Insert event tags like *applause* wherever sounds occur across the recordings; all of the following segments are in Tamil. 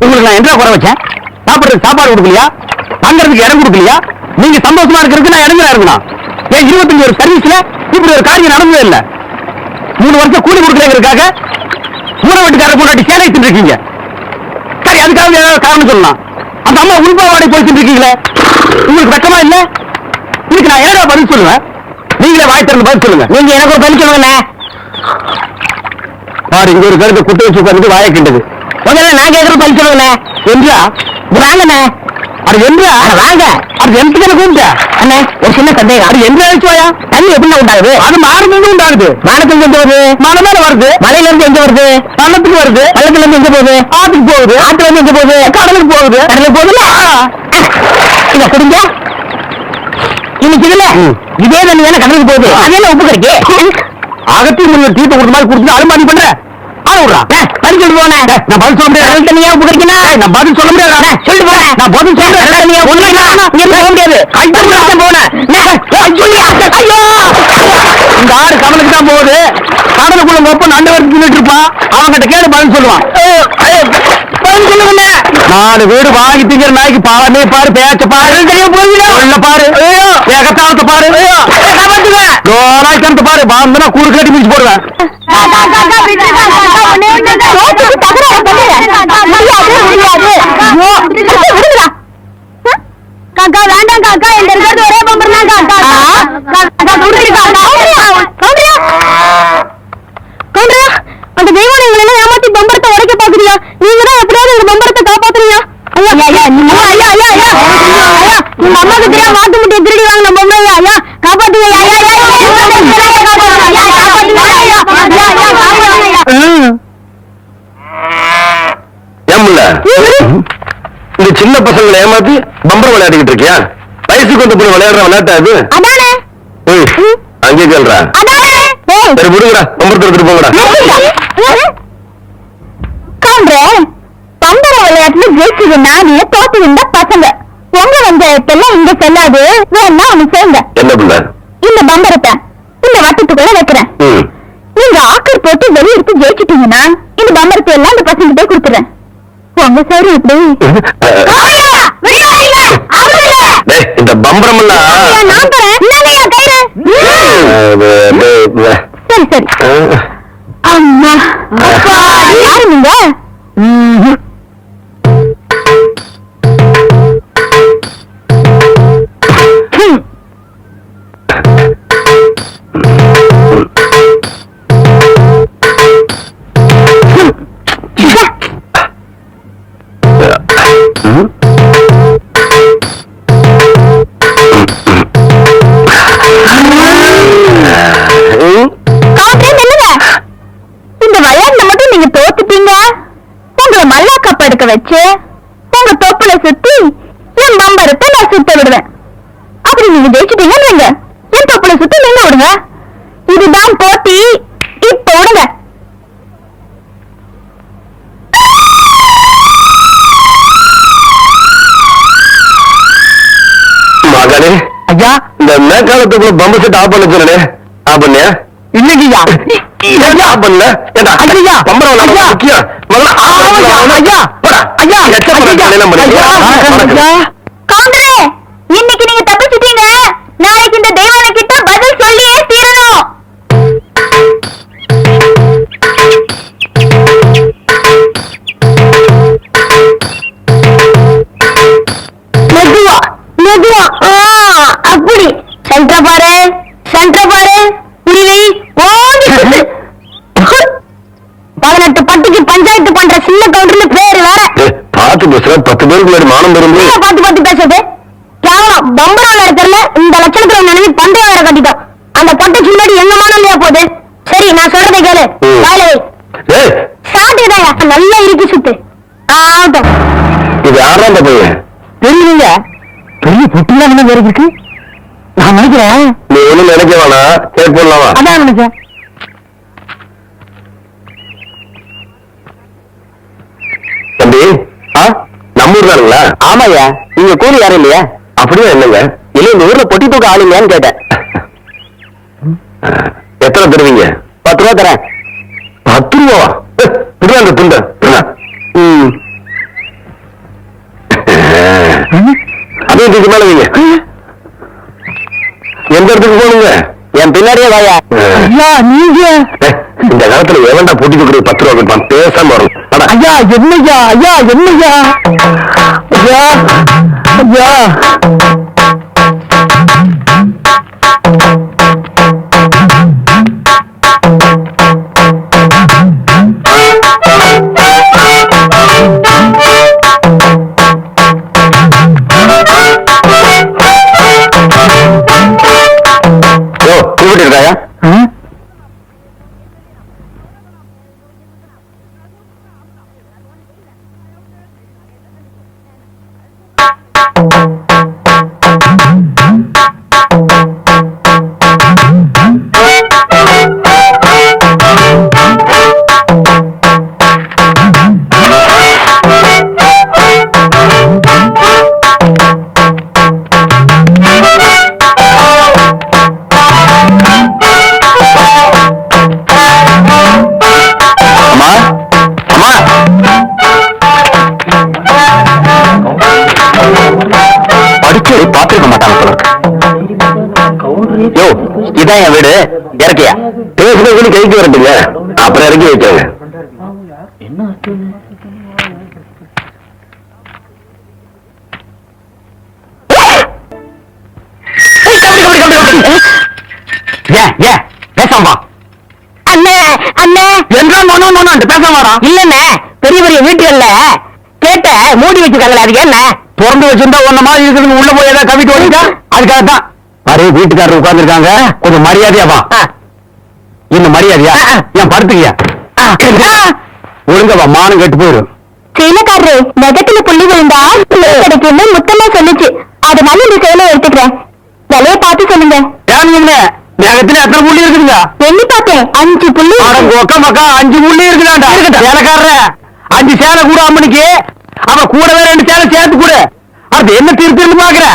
உங்களுக்கு நான் என்ன குறை வச்சேன்? சாப்பிடுறதுக்கு சாப்பாடு கொடுக்கலையா? தங்கறதுக்கு இடம் கொடுக்கலையா? நீங்க சந்தோஷமா இருக்கிறதுக்கு நான் இடங்களா இருக்கணும். என் இருபத்தஞ்சு ஒரு சர்வீஸ்ல இப்படி ஒரு காரியம் நடந்ததே இல்ல? மூணு வருஷம் கூலி கொடுக்கறதுக்காக மூணு வீட்டுக்காரர் முன்னாடி சேலை இருக்கீங்க. சரி அதுக்காக ஏதாவது காரணம் சொல்லலாம். அந்த அம்மா உள்பாவாடை போய் இருக்கீங்களே? உங்களுக்கு வெக்கமா இல்ல? இதுக்கு நான் ஏடா பதில் சொல்லுவேன். நீங்களே வாய் திறந்து பதில் சொல்லுங்க. நீங்க எனக்கு ஒரு பதில் சொல்லுங்க பாரு இங்க ஒரு கருத்து குட்டி வச்சு உட்கார்ந்து வாயை கிண்டது. முதல்ல நான் கேட்கற பதில் சொல்லுங்க என்றா வாங்கண்ணே. அது என்றா வாங்க. அது எந்த கூப்பிட்ட? அண்ணே ஒரு சின்ன சந்தேகம். அது எந்த அழிச்சுவாயா தண்ணி எப்படி உண்டாகுது? அது மாறுறது உண்டாகுது. வானத்துல எங்க வருது மலை மேல வருது. மலையில இருந்து எங்க வருது? பள்ளத்துக்கு வருது. பள்ளத்துல இருந்து எங்க போகுது? ஆத்துக்கு போகுது. ஆத்துல இருந்து எங்க போகுது? கடலுக்கு போகுது. கடலுக்கு போகுதுல இத குடிங்க. இன்னைக்கு இதுல இதே தண்ணி தானே கடலுக்கு போகுது. அதெல்லாம் உப்பு கிடைக்கு அகத்தி முனிவர் தீர்ப்பு கொடுத்த மாதிரி கொடுத்து அலுமானி பண்ற? ஆள விடுறா பதில் சொல்லு போனே நான் பதில் சொல்ல முடியாது கிடைக்கணும் நான் பதில் சொல்ல முடியாது சொல்லு போறேன் நான் பதில் சொல்றேன் போக முடியாது போனேன் ஐயோ இந்த ஆடு தான் போகுது கடலுக்குள்ள ஒப்ப நண்டு வரைக்கும் நின்றுட்டு இருப்பான் அவன்கிட்ட கேடு பதில் சொல்லுவான் பதில் சொல்லுங்க நாலு வீடு வாங்கி திங்கிற நாய்க்கு பாவமே பாரு பேச்ச பாரு சொல்ல பாரு ஏகத்தாளத்தை பாரு நாய்க்கு பாரு பாந்தனா கூறு கட்டி முடிச்சு போடுவேன் காக்கா வேண்டாம் காக்கா எங்க இருக்கிறது ஒரே பம்பர் தான் காக்கா காக்கா கவுண்டரியா கவுண்டரியா கவுண்டரியா அந்த தெய்வம் எங்களை எல்லாம் ஏமாத்தி பம்பரத்தை உடைக்க பாக்குறியா நீங்க தான் எப்படியாவது இந்த பம்பரத்தை ஐயா ஐயா நீங்க ஐயா ஐயா ஐயா உங்க அம்மாக்கு தெரியாம மாட்டு முட்டையை திருடி வாங்கின பொம்மை ஐயா காப்பாத்துங்க ஐயா ஐயா காப்பாத்துங்க ஐயா ஏமுல்ல இந்த சின்ன பசங்களை ஏமாத்தி பம்பர் விளையாடிக்கிட்டு இருக்கியா? வயசுக்கு வந்து போய் விளையாடுற விளையாட்டா ஏய், அங்கே கேள்றா சரி விடுங்கடா பம்பரத்தை எடுத்துட்டு போங்கடா. பம்பர விளையாட்டுல ஜெயிச்சது நானே தோத்து இந்த பசங்க. உங்க பஞ்சாயத்தெல்லாம் இங்க செல்லாது. வேணா ஒண்ணு செய்யுங்க. என்ன பிள்ளை? இந்த பம்பரத்தை இந்த வட்டத்துக்குள்ள வைக்கிறேன். நீங்க ஆக்கர் போட்டு வெளிய எடுத்து ஜெயிச்சிட்டீங்கன்னா இந்த பம்பரத்தை எல்லாம் இந்த பசங்க போய் கொடுத்துறேன். உங்க சரி இப்படி *laughs* இந்த பம்பரம் ஐயா, எல்லாம் நான் தரேன். இந்தாங்கய்யா, கையில. சரி சரி. அம்மா. அப்பா யாரு நீங்க? வச்சு உங்க தொப்புல சுத்தி என் பம்பரத்தை நான் சுத்த விடுவேன். அப்படி நீங்க ஜெயிச்சிட்டீங்கன்னு வைங்க என் தொப்புல சுத்தி நீங்க விடுங்க. இதுதான் போட்டி. இப்ப விடுங்க. மகனே ஐயா. இந்த மேற்காலத்துக்குள்ள பம்பு செட் ஆஃப் பண்ண சொன்னே ஆஃப் பண்ணியா? இன்னைக்கு ஐயா ஆஃப் பண்ணல? ஏண்டா? ஐயா! பம்பரம்! முக்கியம் ஐயா! ஐயா ஐயா! நல்லா இறுக்கி சுத்து. ஆகட்டும். இது யாரா இந்த பையன்? தெரியலீங்க பெரிய புட்டுலாம் என்ன வேறு இருக்கு? நான் நினைக்கிறேன். நீ ஒண்ணும் நினைக்க வேணாம். கேட் போடலாமா? அதான் நினைச்சேன். தம்பி ஆ? நம்ம ஊர் தானுங்களா ஆமாய்யா. நீங்க கூலி யாரும் இல்லையா? அப்படியே என்னங்க? இல்ல இந்த ஊர்ல பொட்டி தூக்க ஆள் இல்லையான்னு கேட்டேன். எத்தனை தருவீங்க? பத்து ரூபா தரேன். பத்து ரூபா பிரியா அந்த துண்ட அதையும் தூக்கி மேல வைங்க. எந்த இடத்துக்கு போனுங்க என் பின்னாடியே வாயா. ஐயா நீங்க? இந்த காலத்துல எவன்டா போட்டி கொடுக்குறது பத்து ரூபா கொடுப்பான்? பேசாம வரும் ஐயா என்னையா? ஐயா என்னையா? ஐயா ஐயா. கூப்பிட்டு இதான் என் வீடு? இறக்கியா? பேசுறது கைக்கு வரட்டுங்க. அப்புறம் இறக்கி வைக்காங்க. பெரிய பெரிய வீட்டுகள்ல கேட்ட மூடி வச்சிருக்காங்களே அது என்ன? திறந்து வச்சிருந்தா ஒன்ன மாதிரி இருக்குதுன்னு உள்ள போய் ஏதாவது கவிட்டு அதுக்காக தான் அரே வீட்டுக்காரர் உட்கார்ந்துருக்காங்க. கொஞ்சம் மரியாதையா வா. இன்னும் மரியாதையா. என் படுத்துக்கியா ஒழுங்கா வா மானம் கெட்டு போயிடும் சீனக்காரரு நெகத்துல புள்ளி விழுந்தா கிடைக்கும்னு முத்தமா சொல்லுச்சு. அதனால இந்த செயலை எடுத்துக்கிறேன். விலைய பார்த்து சொல்லுங்க. ஏன்னு நேரத்துல எத்தனை புள்ளி இருக்குதுங்க? எண்ணி பார்த்தேன். அஞ்சு புள்ளி கொக்க மக்கா அஞ்சு புள்ளி இருக்குதாண்டா? சேலைக்காரர அஞ்சு சேலை கூட அம்மனுக்கு. அவன் கூடவே ரெண்டு சேலை சேர்த்து கூட. அது என்ன திருத்திருந்து பாக்குற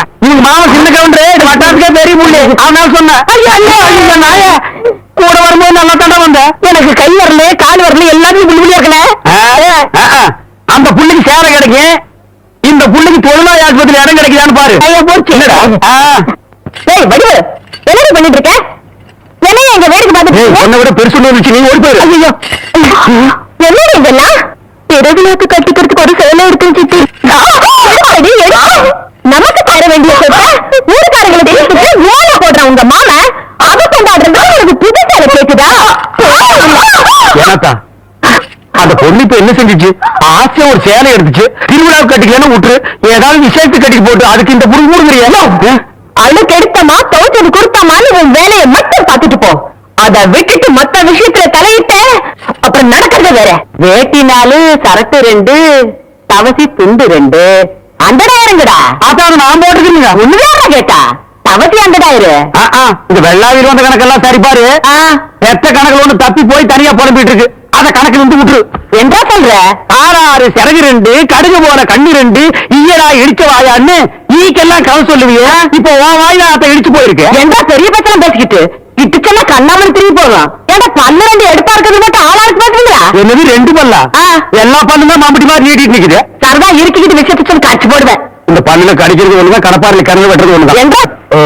மாமன் சின்ன கவுண்டரு இது வட்டாரத்துக்கே பெரிய புள்ளி. அவனால சொன்ன ஐயோ ஐயோ. ஐயோ நாய கூட வரும்போது நல்லா தாண்டா வந்த. எனக்கு கை வரல கால் வரல எல்லாத்தையும் புள்ளி இருக்கல. ஆ. அந்த புள்ளிக்கு சேலை கிடைக்கும் இந்த புள்ளிக்கு தொழிலாளி ஆஸ்பத்திரி இடம் கிடைக்குதான்னு பாரு. ஐயா போச்சு. ஆ. ஏய் வடிவு என்னடி பண்ணிட்டு இருக்க? என்ன எங்க வேடிக்கை பார்த்துட்டு உன்னை விட பெருசு நீ ஓடி போயிரு. ஐயோ. என்னடி இதெல்லாம் பிறகுலாக்கு கட்டிக்கிறதுக்கு ஒரு சேலை இருக்குன்னு சித்தி எடுப்படி, எடு. நமக்கு வேண்டிய சொத்தை போடுறான் உங்க மாமா அதை கொண்டாடுறது உனக்கு புது கேக்குதா? ஏனாத்தா அந்த பொண்ணு இப்ப என்ன செஞ்சுச்சு? ஆசையா ஒரு சேலை எடுத்துச்சு திருவிழாவுக்கு கட்டிக்கலன்னு விட்டுரு ஏதாவது விசேஷத்துக்கு கட்டிக்கு போட்டு அதுக்கு இந்த புடி மூடுங்கிறியா அழுக்கு எடுத்தமா தோச்சது கொடுத்தமான்னு உன் வேலையை மட்டும் பார்த்துட்டு போ. அத விட்டுட்டு மத்த விஷயத்துல தலையிட்ட அப்புறம் நடக்கிறது வேற. வேட்டினாலு சரக்கு ரெண்டு தவசி துண்டு ரெண்டு. அந்தடா இறங்குடா அதான் நான் போட்டுக்கிறீங்க ஒண்ணுதான் கேட்டா? தவசி அந்தடா இரு. இந்த வந்த கணக்கெல்லாம் சரி பாரு. எத்த கணக்குல ஒண்ணு தப்பி போய் தனியா புலம்பிட்டு இருக்கு அத கணக்குல இருந்து விட்டுரு. என்றா சொல்ற? ஆறு ஆறு சிறகு ரெண்டு கடுகு போல கண்ணு ரெண்டு ஈயடா இடிச்ச வாயான்னு ஈக்கெல்லாம் கதை சொல்லுவியே. இப்போ உன் வாயில அத இடிச்சு போயிருக்கு. என்றா பெரிய பச்சனை பேசிக்கிட்டு இட்டுச்சென்னா கண்ணாமணி திரும்பி போகும் ஏன்டா பல்லு ரெண்டு எடுப்பா இருக்கிறது மட்டும் ஆளாருக்கு பாக்குறீங்களா என்னது ரெண்டு பல்லா. எல்லா பல்லுமே மாம்பட்டி மாதிரி நீட்டிட்டு நிக்குது. சரதா இருக்கிக்கிட்டு விஷயத்தை காய்ச்சி போடுவேன். இந்த பல்லுல கடிக்கிறது ஒண்ணுதான் கடப்பாரில கறந்து வெட்டுறது ஒண்ணுதான். ஓ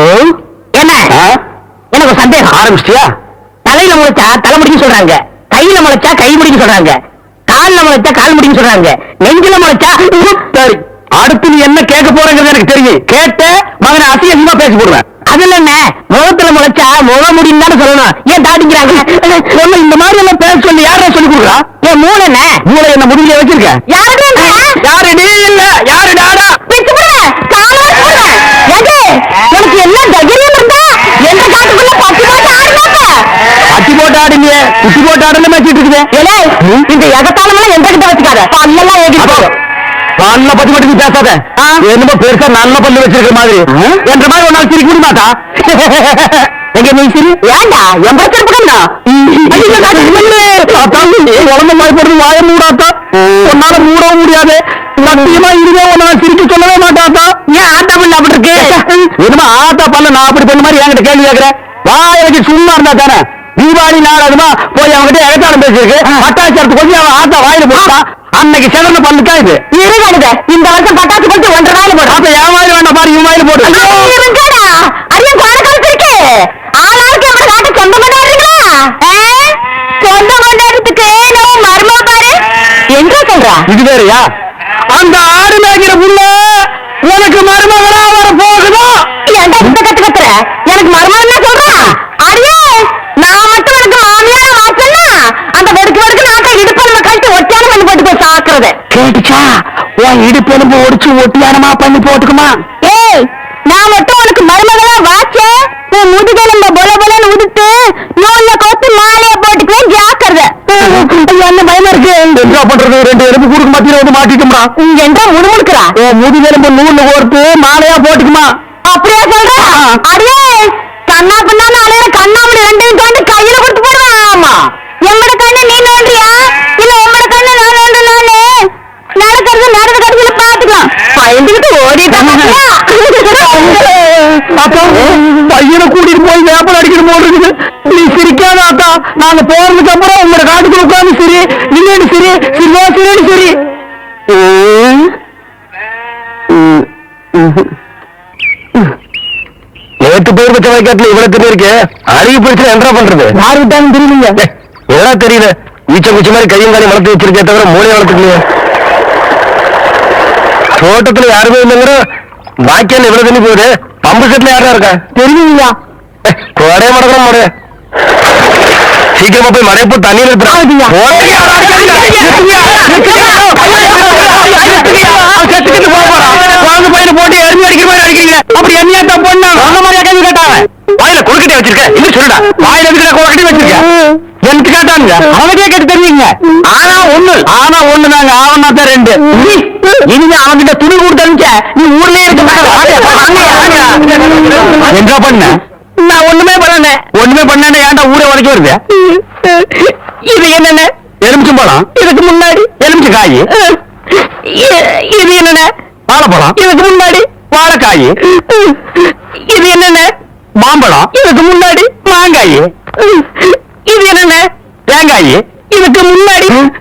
என்ன? எனக்கு சந்தேகம். ஆரம்பிச்சிட்டியா? தலையில முளைச்சா தலைமுடிக்கு சொல்றாங்க. கையில முளைச்சா கை முடிக்கு சொல்றாங்க. கால்ல முளைச்சா கால் முடிக்கு சொல்றாங்க. நெஞ்சில முளைச்சா சரி அடுத்து நீ என்ன கேட்க போறங்கிறது எனக்கு தெரியும். கேட்ட மகனை அசிங்கமா பேசி போடுவேன். அதுல என்ன? முகத்துல முளைச்சா முக முடியும் தானே சொல்லணும். ஏன் தாடிக்கிறாங்க சொல்ல இந்த மாதிரி எல்லாம் பேச சொல்லி யாரா சொல்லி கொடுக்குறா? ஏன் மூளை என்ன? மூளை என்ன முடியல வச்சிருக்க? யாருடா யாரு நீ இல்ல. யாரு எது? உனக்கு என்ன தைரியம் இருந்தா? எந்த காட்டுக்குள்ள பத்து போட்டு ஆடுனாங்க? அட்டி போட்டு ஆடுங்க குட்டி போட்டு ஆடல மேய்ச்சிட்டு இருக்குது. இந்த எகத்தாலமெல்லாம் எந்த கிட்ட வச்சுக்காத? பல்லெல்லாம் ஏகிட்டு நல்ல பத்தி மட்டும் நீ பேசாத என்னமோ பெருசா நல்ல பல்லு வச்சிருக்க மாதிரி. என்ற மாதிரி ஒரு நாள் சிரிக்க முடியுமாட்டா *laughs* எங்க நீ சிரி? ஏண்டா? என் பிரச்சனை உடம்பு போட்டு வாய மூடாத்தா உன்னால மூடவும் முடியாது. சத்தியமா இதுவே உன்னால சிரிக்க சொல்லவே மாட்டாத்தா ஏன் ஆத்தா பண்ண அப்படி இருக்கு? என்னமா ஆத்தா பண்ண நான் அப்படி பண்ண மாதிரி என்கிட்ட கேள்வி கேட்கிறேன். வாய வச்சு சும்மா இருந்தா தானே? தீபாவளி நாள் அதுமா போய் அவன்கிட்ட எகத்தாளம் பேசியிருக்கு. பட்டாச்சாரத்து கொஞ்சம் அவன் ஆத்தா வாயில போட்டா அன்னைக்கு சிறந்த பல்லுக்கா இது? இருக்காடுத இந்த வருஷம் பட்டாசு போட்டு ஒன்றரை நாள் போடும் அப்ப என் வாயில வேண்டாம் பாரு இவன் வாயில போடு. இருங்கடா. ஐயா பாடக்காரத்து இருக்கு ஆளாளுக்கு நம்ம நாட்டு சொந்த கொண்டாடுறீங்களா சொந்த கொண்டாடுறதுக்கு நம்ம மருமா பாரு. எங்க சொல்றா? இது வேறயா? அந்த ஆடு மேய்க்கிற புள்ள உனக்கு மருமகளா வர போகுதோ? ஏன்டா இந்த கத்து கத்துற? எனக்கு மருமகன் தான் சொல்றான் அடியே நான் மட்டும் உனக்கு மாமியார மாத்தனா அந்த வெடுக்கு வெடுக்கு நாட்டை இடுப்பெலும்பு கழட்டி ஒட்டியான பண்ணி சாக்குறது கேட்டுச்சா? உன் இடுப்பெலும்பு ஒடிச்சு ஒட்டியானமா பண்ணி போட்டுக்குமா? ஏய் நான் மட்டும் உனக்கு மருமகளா வாச்சே? உன் முதுகெலும்ப பொல பொலன்னு உடுத்து நூல்ல கோத்து மாலைய போட்டுக்குவேன் ஜாக்கிரதை. என்ன பயமா இருக்கு? என்ன பண்றது? ரெண்டு எலும்பு குடுக்க மத்தியில வந்து மாட்டிட்டோம்டா இங்க என்ன முடுமுடுக்குறா உன் முதுகெலும்பு நூல்ல கோர்த்து மாலையா போட்டுக்குமா? அப்படியே சொல்ற? அடியே கண்ணா பின்னான்னு அலையிற கண்ணாமணி ரெண்டையும் தாண்டி கையில கொடுத்து போடுவேன் ஆமா எம்மட கண்ணு நீ நோண்டியா இல்ல உம்மட கண்ணு நான் நோண்டு நானு நடக்கிறது நடந்த கடைசியில பாத்துக்கலாம் பயந்துகிட்டு அப்பா பையனை கூட்டிட்டு போய் வேப்பல் அடிக்கிற போல் இருக்குது. நீ சிரிக்காத அத்தா நாங்க போறதுக்கு அப்புறம் உங்களோட காட்டுக்குள்ள உட்காந்து சரி. இல்லைன்னு சரி. சிரிவா சரின்னு சரி. நேற்று பேர் பச்ச வயக்காட்டுல இவ்வளவு தண்ணி இருக்கு. அழுகி போயிடுச்சு என்ன பண்றது? யாரு விட்டாங்க தெரியலீங்க எதா தெரியல ஈச்ச குச்சி மாதிரி கையும் காலையும் வளர்த்து வச்சிருக்கே தவிர மூளையை வளர்த்துக்கலையே. தோட்டத்துல யாருமே இல்லைங்கிற பாக்கியால எவ்வளவு தண்ணி போகுது? பம்பு செட்ல யாரா இருக்கா? தெரியுங்களா கோடைய மடக்கிற முறை சீக்கிரமா போய் மழைய போட்டு தண்ணி போட்டு எரிஞ்சு அடிக்கிற மாதிரி அடிக்கிறீங்க. அப்படி என்னையா தப்பு பண்ணா? அந்த மாதிரியா கேள்வி கேட்டாங்க வாயில குறுக்கட்டை வச்சிருக்க. இன்னும் சொல்லுடா. வாயில எதுக்கு குறுக்கட்டை வச்சிருக்க? எனக்கு கேட்டாங்க அவனுக்கே கேட்டு தெரியுங்க. ஆனா ஒண்ணு ஆனா ஒண்ணு நாங்க ஆவனா தான் ரெண்டு. இனிமே அவன்கிட்ட துணி கொடுத்து அனுப்பிச்ச நீ ஊர்லயே இருக்க என்ன பண்ண? நான் ஒண்ணுமே பண்ணல. ஒண்ணுமே பண்ண ஏன்டா ஊரே உடைக்க வருது? இது என்னென்ன? எலுமிச்சம் பழம். இதுக்கு முன்னாடி. எலுமிச்சம் காய். இது என்னென்ன? வாழைப்பழம். இதுக்கு முன்னாடி. வாழைக்காய். இது என்னென்ன? மாம்பழம். இதுக்கு முன்னாடி. மாங்காய். இது என்னென்ன? தேங்காய். இதுக்கு முன்னாடி.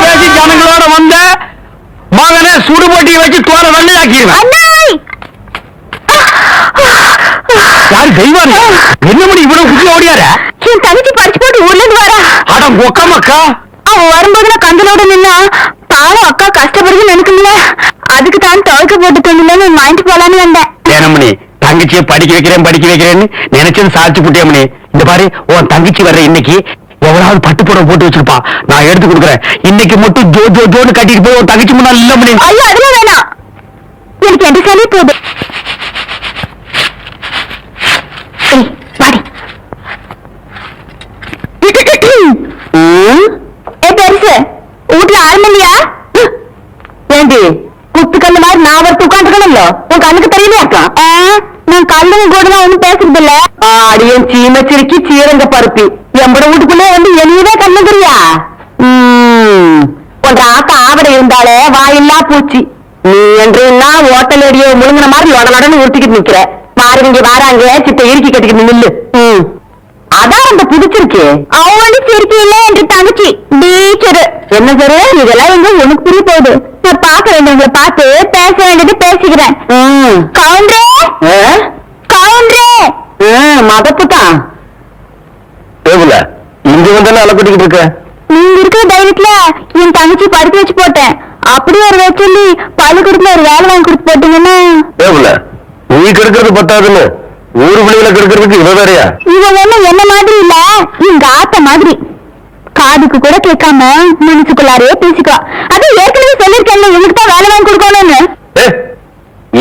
பேசி ஜனங்களோட வந்த மகனை சுடுபொட்டியை வச்சு தோலை வெள்ளையாக்கிடுவேன். யாரு தெய்வாங்க என்ன மணி இவ்வளவு குட்டி ஓடியார? என் தங்கச்சி போட்டு ஊர்ல இருந்து வரா அட ஒக்கமக்கா அவ வரும்போது நான் கந்தனோட நின்னா பாவம் அக்கா கஷ்டப்படுது நினைக்கல அதுக்கு தான் துவைக்க போட்டு தந்துலன்னு வாங்கிட்டு போலான்னு வந்தேன். ஏனமணி தங்கச்சியை படிக்க வைக்கிறேன் படிக்க வைக்கிறேன்னு நினைச்சது சாதிச்சு புட்டியமணி இந்த பாரு உன் தங்கச்சி வர்ற இன்னைக்கு எவ்வளவு பட்டு புடவை போட்டு வச்சிருப்பா. நான் எடுத்து கொடுக்குறேன். இன்னைக்கு மட்டும் ஜோ ஜோ ஜோன்னு கட்டிட்டு போய் உன் தங்கச்சி முன்னாள் இல்ல மணி ஐயோ அதெல்லாம் வேணாம். எனக்கு எந்த சளி போகுது. வீட்டுல இல்லையா? ஏண்டி குத்துக்கல்லு மாதிரி நான் ஒருத்த உட்காந்துக்கணும்ல உன் கண்ணுக்கு தெரியலையாக்கா நான் கல்லுங்க கூட தான் ஒண்ணும் பேசுறது இல்ல அடியன் சீம சீரங்க பருப்பி. எம்பட வீட்டுக்குள்ளே வந்து எளியவே கண்ணுக்குறியா? உன் ஆத்தா ஆவடை இருந்தாலே வாயில்லா பூச்சி. நீ என்றா ஓட்டல் அடியோ முழுங்கின மாதிரி உடனடன்னு உருட்டிக்கிட்டு நிக்கிற. மாறுவீங்க வாராங்க சித்த இறுக்கி கட்டிக்கிட்டு நில்லு. அதான் அந்த புடிச்சிருக்கு. அவனு சிரிக்கி இல்ல என்று தங்கச்சி டீச்சரு என்ன சரு இதெல்லாம் எங்க உனக்கு புரிய போகுது? நான் பார்க்க வேண்டியவங்களை பார்த்து பேச வேண்டியது பேசிக்கிறேன். கவுண்டரே! ஆ? கவுண்டரே! மதப்பு தான் தேவல இங்க வந்தானே அலப்பட்டுக்கிட்டு இருக்க? நீங்க இருக்கிற தைரியத்துல என் தங்கச்சி படிக்க வச்சு போட்டேன். அப்படி ஒரு வச்சு சொல்லி பள்ளிக்கூடத்துல ஒரு வேலை வாங்கி கொடுத்து போட்டீங்கன்னா தேவல நீ கெடுக்கிறது பத்தாதுன்னு ஊரு பிள்ளைகளை கெடுக்கிறதுக்கு இவ வேறையா? இவன் ஒண்ணும் என்ன மாதிரி இல்ல. எங்க ஆத்த மாதிரி. காதுக்கு கூட கேட்காம மனசுக்குள்ளாரே பேசிக்குவா. அது ஏற்கனவே சொல்லிருக்கேன்ல எனக்கு தான் வேலை வாங்கி கொடுக்கணும்னு. ஏ,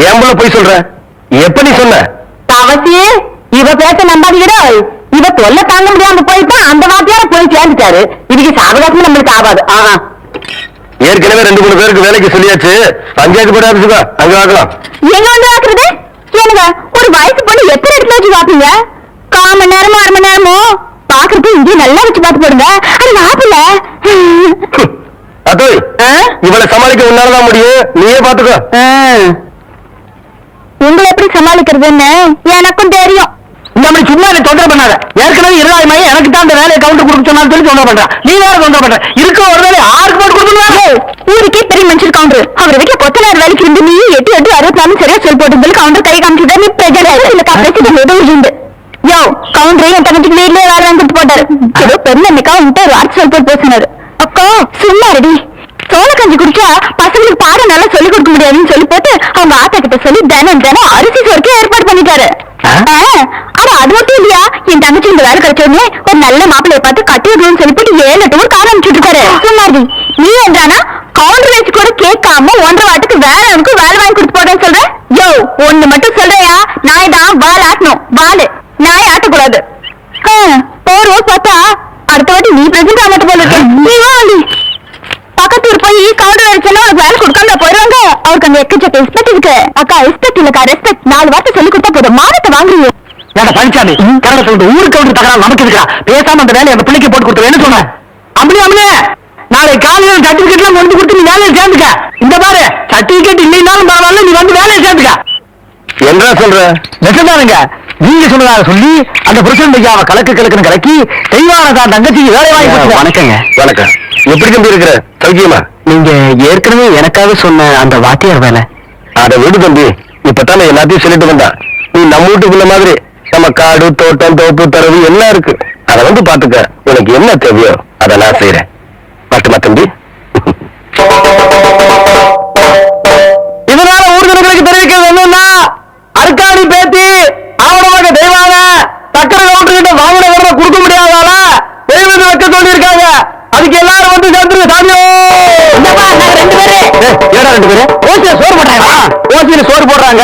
ஏன் போல போய் சொல்ற? எப்ப நீ சொன்ன? அவசியே இவ பேச நம்பாதீங்கடா. இவ தொல்லை தாங்க முடியாம போயிட்டா அந்த வாத்தியார போய் சேர்ந்துட்டாரு. இதுக்கு சாவகாசம் நம்மளுக்கு ஆகாது. ஆஹா ஏற்கனவே ரெண்டு மூணு பேருக்கு வேலைக்கு சொல்லியாச்சு. பஞ்சாயத்து போட ஆபீஸுக்கா அங்க வாக்கலாம். எங்க வந்து பாக்குறது ஏனுங்க ஒரு வயசு பொண்ணு எத்தனை இடத்துல வச்சு பாப்பீங்க கால் மணி நேரமோ அரை மணி நேரமோ? பாக்குறது இங்கே நல்லா வச்சு பார்த்து போடுங்க. அது மாப்பிள்ள அத்தோய் இவளை சமாளிக்க உன்னாலதான் முடியும். நீயே பாத்துக்கோ உங்களை எப்படி சமாளிக்கிறதுன்னு எனக்கும் தெரியும். இந்த மாதிரி சும்மா என்ன தொந்தரவு பண்ணாத. ஏற்கனவே இருபதாயிரம் மையம் எனக்கு தான் அந்த வேலையை கவுண்டர் கொடுக்க சொன்னாலும் சொல்லி தொந்தரவு பண்றேன். நீ வேற தொந்தரவு பண்ற. இருக்க ஒரு வேலை ஆறுக்கு போட்டு கொடுத்துருவாங்க ஊருக்கே பெரிய மனுஷர் கவுண்டர் அவர் வீட்டுல கொத்தனார் வேலைக்கு இருந்து நீ எட்டு எட்டு அறுபத்தி நாலு சரியா சொல் போட்டு கவுண்டர் கை காமிச்சுட்டா நீ பிரஜா இல்ல பிரச்சனை உண்டு யோ கவுண்டர் என் தங்கச்சிக்கு வீட்லயே வேலை வாங்கிட்டு போட்டாரு. ஏதோ பெருந்தன்னைக்கா உன்கிட்ட ஒரு வார்த்தை சொல் போட்டு பேசினாரு அக்கா சும்மா ரெடி சோள கஞ்சி குடிச்சா பசங்களுக்கு பாடம் நல்லா சொல்லி கொடுக்க முடியாதுன்னு சொல்லி போட்டு அவங்க ஆத்தா கிட்ட சொல்லி தினம் தினம் அரிசி சோறுக்கு ஏற்பாடு பண்ணிட்டாரு ஆ? ஆ, ஆனா அது மட்டும் இல்லையா என் தங்கச்சி இந்த வேலை கிடைச்ச உடனே ஒரு நல்ல மாப்பிள்ளைய பார்த்து கட்டி வைக்கணும்னு சொல்லி போட்டு ஏழு ஊர் காலம் அனுப்பிச்சுட்டு இருக்காரு. சும்மாடி. நீ என்றானா கவுண்டர் வச்சு கூட கேட்காம ஒன்றரை வாட்டுக்கு வேற அவனுக்கு வேலை வாங்கி கொடுத்து போறேன்னு சொல்ற? யோ ஒண்ணு மட்டும் சொல்றியா? நாய் தான் வால் ஆட்டணும். வாலு. நாய் ஆட்டக்கூடாது. போற பார்த்தா அடுத்த வாட்டி நீ பிரசிடண்ட் ஆகட்டு போல இருக்கு. பக்கத்து ஊர் போய் கவுண்டர் அடிச்சா உனக்கு வேலை கொடுக்காம போயிடுவாங்க. அவருக்கு அங்க எக்கச்சக்க ரெஸ்பெக்ட் இருக்கு. அக்கா ரெஸ்பெக்ட் இல்லக்கா ரெஸ்பெக்ட் நாலு வார்த்தை சொல்லி கொடுத்தா போதும். மானத்தை வாங்குறீங்க. ஏடா பழனிசாமி கரெக்டா சொல்லிட்டு ஊருக்கு கவுண்டர் தகராறு நமக்கு இருக்கா பேசாம அந்த வேலையை அந்த பிள்ளைக்கு போட்டு கொடுத்து என்ன சொன்னேன் அம்மனி அம்மனே நாளை காலையில சர்டிபிகேட் எல்லாம் கொண்டு கொடுத்து நீ வேலையை சேர்ந்துக்க. இந்த பாரு சர்டிபிகேட் இல்லைனாலும் பரவாயில்ல நீ வந்து வேலையை சேர்ந்துக்க. என்ன சொல்ற? நெசந்தானுங்க நீங்க சொன்னதாக சொல்லி அந்த பிரசிடண்ட் ஐயாவை கலக்கு கலக்குன்னு கலக்கி தெய்வான தான் தங்கச்சிக்கு வேலை வாங்கி கொடுத்துட்டேன். வணக்கங்க. வணக்கம். எப்படி தம்பி இருக்கிற? சௌக்கியமா? நீங்க ஏற்கனவே எனக்காக சொன்ன அந்த வாத்தியார் வேலை. அத விடு தம்பி. இப்பதான் எல்லாத்தையும் சொல்லிட்டு வந்தா நீ நம்ம வீட்டுக்குள்ள மாதிரி நம்ம காடு தோட்டம் தோப்பு தரவு எல்லாம் இருக்கு. அத வந்து பாத்துக்க உனக்கு என்ன தேவையோ அதை நான் செய்யறேன் மட்டுமா தம்பி? இதனால ஊர்தர்களுக்கு தெரிவிக்கிறது என்னன்னா அர்க்காணி பேத்தி ஆவணமாக தெய்வான சக்கர கவுண்டர் கிட்ட வாங்கின வரத கொடுக்க முடியாதால தெய்வத்தை வைக்க சொல்லியிருக்காங்க. அதுக்கு எல்லாரும் வந்து சேர்ந்துருங்க சாமியோ! ரெண்டு பேரு? ஏடா ரெண்டு பேரு? ஓசியில சோறு போட்டாங்களா ஓசியில சோறு போடுறாங்க.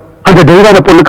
அந்த தெய்வான பொண்ணு